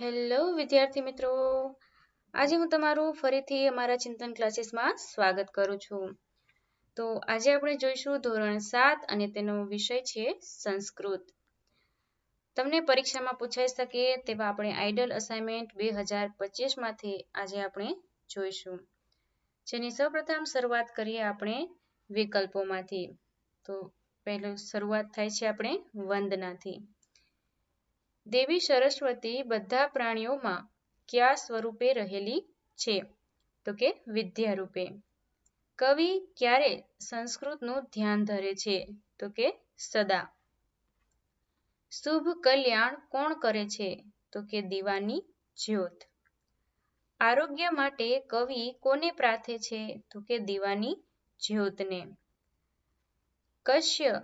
Hello વિદ્યાર્થી મિત્રો. આજે હું તમારું ફરીથી અમારા ચિંતન ક્લાસીસમાં સ્વાગત કરું છું. તો આજે આપણે જોઈશું ધોરણ સાત અને તેનો વિષય છે સંસ્કૃત. તમને પરીક્ષામાં પૂછાઈ શકે તેવા આપણે આઈડલ અસાઇનમેન્ટ બે હજાર પચીસમાંથી આજે આપણે જોઈશું. જેની સૌપ્રથમ શરૂઆત કરીએ આપણે વિકલ્પોમાંથી. તો પહેલું શરૂઆત થાય છે આપણે વંદનાથી. દેવી સરસ્વતી બધા પ્રાણીઓમાં કયા સ્વરૂપે રહેલી છે? તો કે વિદ્યા કવિ ક્યારે સંસ્કૃતનું ધ્યાન ધરે છે? તો કે સદા. શુભ કલ્યાણ કોણ કરે છે? તો કે દીવાની જ્યોત. આરોગ્ય માટે કવિ કોને પ્રાર્થે છે? તો કે દીવાની જ્યોતને. કશ્ય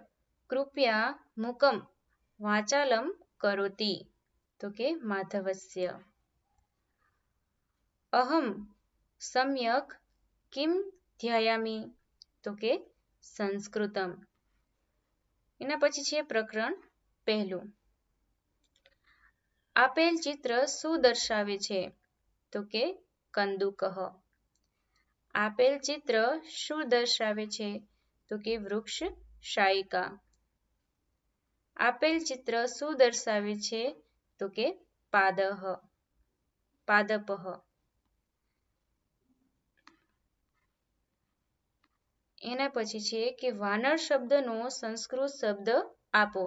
કૃપયા મુકમ વાચાલમ કરોતી તો કે માધવસ્ય અહમ સમ્યક કિમ ધ્યાયામી તો કે સંસ્કૃતમ એના પછી છે પ્રકરણ પહેલું આપેલ ચિત્ર શું દર્શાવે છે તો કે કંદુકહ આપેલ ચિત્ર શું દર્શાવે છે તો કે વૃક્ષ શાયિકા આપેલ ચિત્ર શું દર્શાવે છે? તો કે પાદહ. પાદપહ. એના પછી છે કે વાનર શબ્દનો સંસ્કૃત શબ્દ આપો.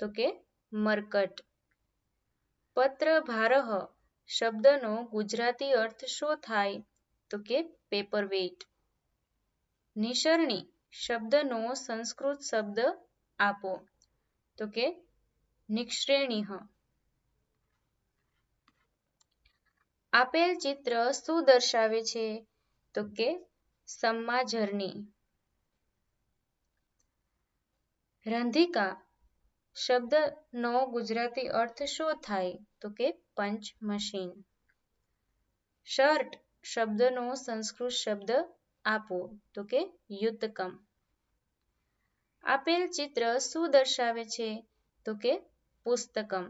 તો કે મરકટ. પત્રભારહ શબ્દનો ગુજરાતી અર્થ શું થાય? તો કે પેપર વેઇટ નિસરણી. શબ્દનો સંસ્કૃત શબ્દ આપો. તો કે નિક્ષેણીહ આપેલ ચિત્ર શું દર્શાવે છે? તો કે સમાજરની. રંધિકા શબ્દનો ગુજરાતી અર્થ શું થાય? તો કે પંચ મશીન. શર્ટ શબ્દનો સંસ્કૃત શબ્દ આપો. તો કે યુતકમ. આપેલ ચિત્ર શું દર્શાવે છે? તો કે પુસ્તકમ.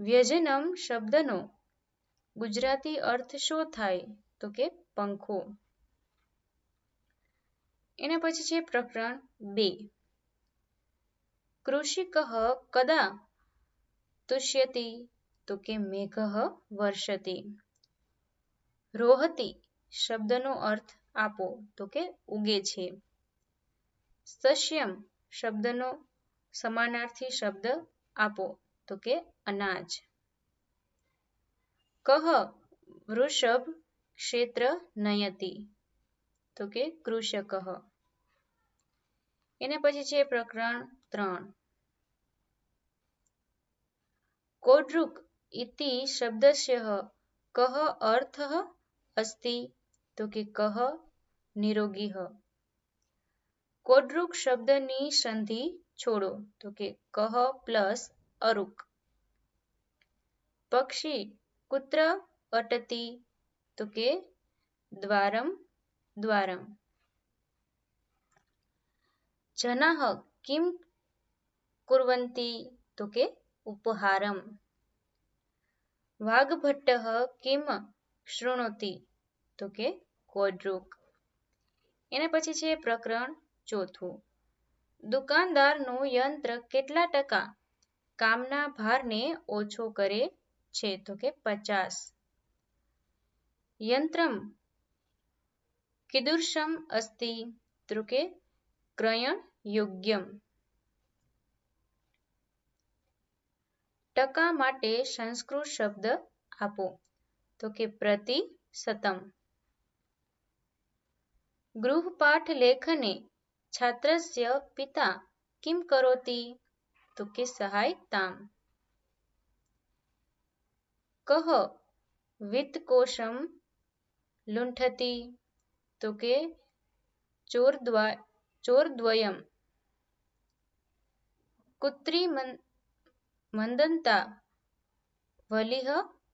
વ્યજનમ શબ્દનો. ગુજરાતી અર્થ શું થાય? તો કે પંખો. એના પછી છે પ્રકરણ બે. કૃષિક કદા તુષ્યતિ? તો કે મેઘ વર્ષતી. રોહતી શબ્દનો અર્થ આપો. તો કે ઉગે છે. સસ્યમ શબ્દનો સમાનાર્થી શબ્દ આપો. તો કે અનાજ. કહ વૃષભ ક્ષેત્ર નયતિ. તો કે કૃષક. એને પછી છે પ્રકરણ ત્રણ. કોડૃક ઇતિ શબ્દસ્ય કહ અર્થ અસ્તિ. તો કે કહ નિરોગીહ કોડૃક શબ્દની સંધિ છોડો. તો કે કહ પ્લસ અરુક. પક્ષી કુત્ર અટતી. તો કે દ્વારમ દ્વારમ. જનાહ કિમ કુર્વન્તિ તો કે ઉપહારમ. વાઘભટ્ટ કિમ શૃણોતિ? તો કે કોડરૂક. એના પછી છે પ્રકરણ ચોથું. દુકાનદારનું યંત્ર કેટલા ટકા? કામના ભારને ઓછો કરે છે તો કે પચાસ. યંત્રમ કીદૃશમ અસ્તિ તો કે ક્રયણ યોગ્યમ. ટકા માટે સંસ્કૃત શબ્દ આપો તો કે પ્રતિ સતમ. ગૃહપાઠ લેખને છાત્રસ્ય પિતા કિમ કરોતિ તો કે સહાયતામ કહ વિત્તકોશમ લુંઠતી તો કે ચોરદ્વા ચોરદ્વયમ કુત્રી મંદંતા વલિહ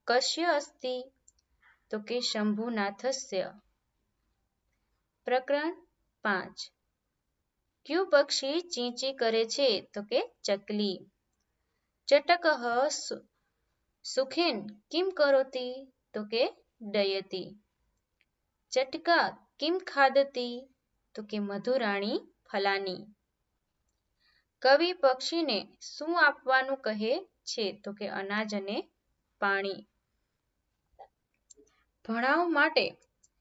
કશ્ય અસ્તિ તો કે શંભુનાથસ્ય પ્રકરણ પાંચ ક્યુ પક્ષી ચીંચી કરે છે? તો કે ચકલી. ચટક સુખેન કિમ કરોતી તો? કે ડયતી. ચટકા કિમ ખાદતી તો કે મધુરાણી ફલાની. કવિ પક્ષીને શું આપવાનું કહે છે? તો કે અનાજ અને પાણી. ભણાવ માટે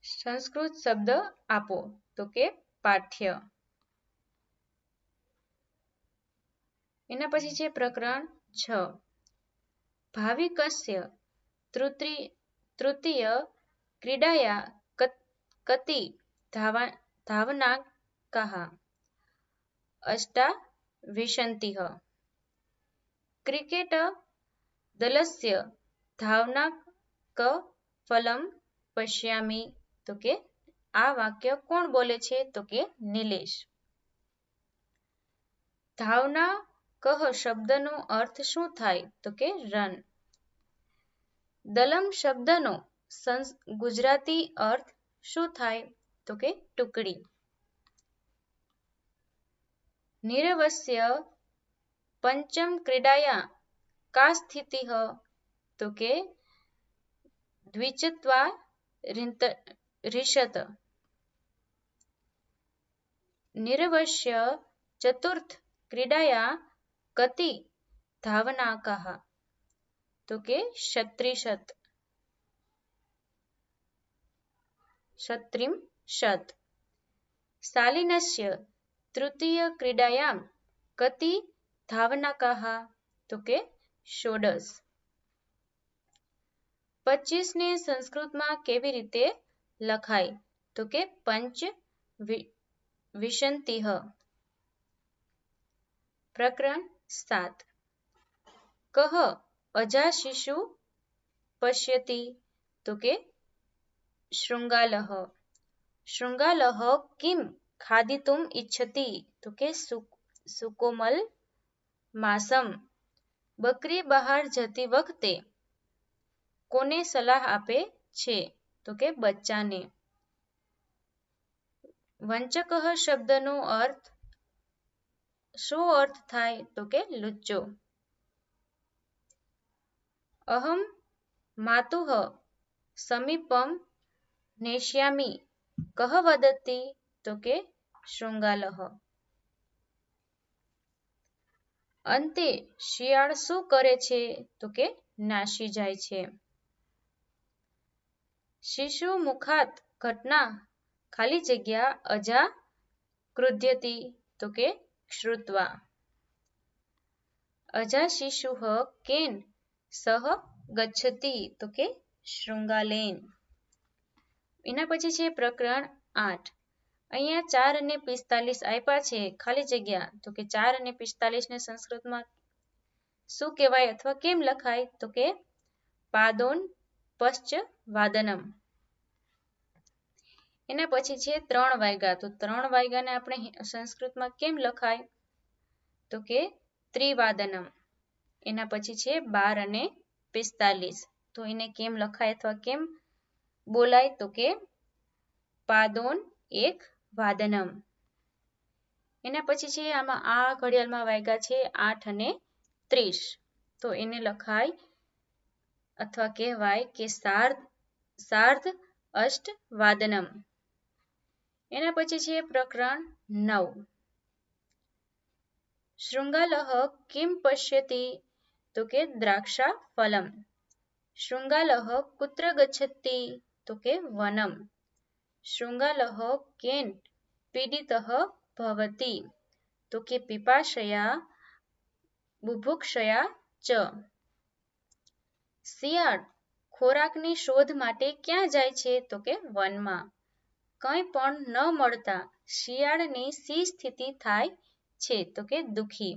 સંસ્કૃત શબ્દ આપો. તો કે પાઠ્ય. એના પછી છે પ્રકરણ છ. ભાવિકસ્ય તૃતીય ક્રીડાયા કતિ ધાવનાકાः અષ્ટાવિંશતિः. ક્રિકેટ દલસ્ય ધાવનાકફલમ પશ્યામિ. તો કે આ વાક્ય કોણ બોલે છે? તો કે નિલેશ. ધાવના કહ શબ્દનો અર્થ શું થાય? તો કે રન. દલમ શબ્દનો ગુજરાતી અર્થ શું થાય? તો કે ટુકડી. નિરવસ્ય પંચમ ક્રીડાયા કા સ્થિતિ તો કે દ્વિચત્વા રિષત. નિરવશ્ય ચતુર્થ ક્રીડાયા કતિ ધાવનાકાः તો કે ક્ષત્રિશત ક્ષત્રિમશત શાલિનસ્ય તૃતીય ક્રીડાયામ કતિ ધાવનાકાः તો કે ષોડશ પચીસ ને સંસ્કૃતમાં કેવી રીતે લખાય તો કે પંચ વિશંતિહ પ્રકરણ સાત. કહ અજાશિશુ પશ્યતિ. તો કે, શૃંગાલહ. શૃંગાલહ કિમ? ખાદિતુમ ઇચ્છતિ તો કે સુકોમલ માસમ. બકરી બહાર જતી વખતે કોને સલાહ આપે છે? તો કે, બચ્ચાને. વંચક શબ્દનો અર્થ શું અર્થ થાય તો કે લુચ્ચો? અહમ માતુહ સમીપમ નેશ્યામી. કહ વદતી તો કે શૃંગાલહ અંતે શિયાળ શું કરે છે તો કે નાસી જાય છે. શિશુ મુખાત ઘટના ખાલી જગ્યા અજા કૃધ્યતી તો કે શ્રુત્વા અજા શિશુ કેન સહ ગચ્છતી તો કે શૃંગાલેન એના પછી છે પ્રકરણ આઠ. અહીંયા ચાર અને પિસ્તાલીસ આપ્યા છે, ખાલી જગ્યા. તો કે ચાર અને પિસ્તાલીસ ને સંસ્કૃતમાં શું કહેવાય અથવા કેમ લખાય? તો કે પાદોન પશ્ચ વાદનમ. એના પછી છે ત્રણ વાગ્યા તો ત્રણ વાગ્યાને આપણે સંસ્કૃતમાં કેમ લખાય? તો કે ત્રિવાદનમ. એના પછી છે બાર અને પિસ્તાલીસ. તો એને કેમ લખાય અથવા કેમ બોલાય? તો કે પાદોન એક વાદનમ. એના પછી છે આમાં આ ઘડિયાળમાં વાગ્યા છે આઠ અને ત્રીસ. તો એને લખાય અથવા કહેવાય કે સાર્ધ સાર્ધ અષ્ટ વાદનમ એના પછી છે પ્રકરણ નવ. શૃંગાલહ કિમ પશ્યતિ? તો કે દ્રાક્ષા ફલમ શૃંગાલહ કુત્ર ગચ્છતિ? તો કે વનમ. શૃંગાલહ કેન પીડિતઃ ભવતિ? તો કે પીપાશયા, બુભુક્ષયા ચ. શિયાળ ખોરાકની શોધ માટે ક્યાં જાય છે? તો કે વનમાં. કંઈ પણ ન મળતા શિયાળની સી સ્થિતિ થાય છે તો કે દુઃખી.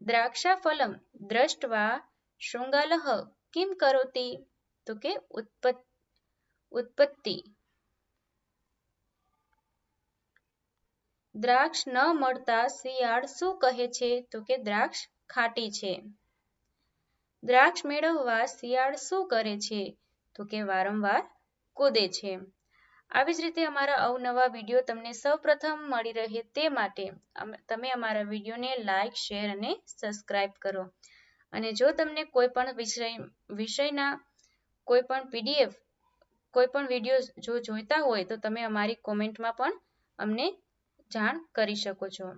દ્રાક્ષાફલમ દ્રષ્ટવા શૃંગાલહ કિમ કરોતી તો કે ઉત્પત્તિ. દ્રાક્ષ ન મળતા શિયાળ શું કહે છે તો કે દ્રાક્ષ ખાટી છે. દ્રાક્ષ મેળવવા શિયાળ શું કરે છે તો કે વારંવાર કૂદે છે. આવી જ રીતે અમારા અવનવા વીડિયો તમને સૌપ્રથમ મળી રહે તે માટે તમે અમારા વિડીયોને લાઇક શેર અને સબસ્ક્રાઈબ કરો. અને જો તમને કોઈ પણ વિષય વિષયના કોઈ પણ પીડીએફ કોઈ પણ વીડિયો જો જોઈતા હોય તો તમે અમારી કોમેન્ટમાં પણ અમને જાણ કરી શકો છો.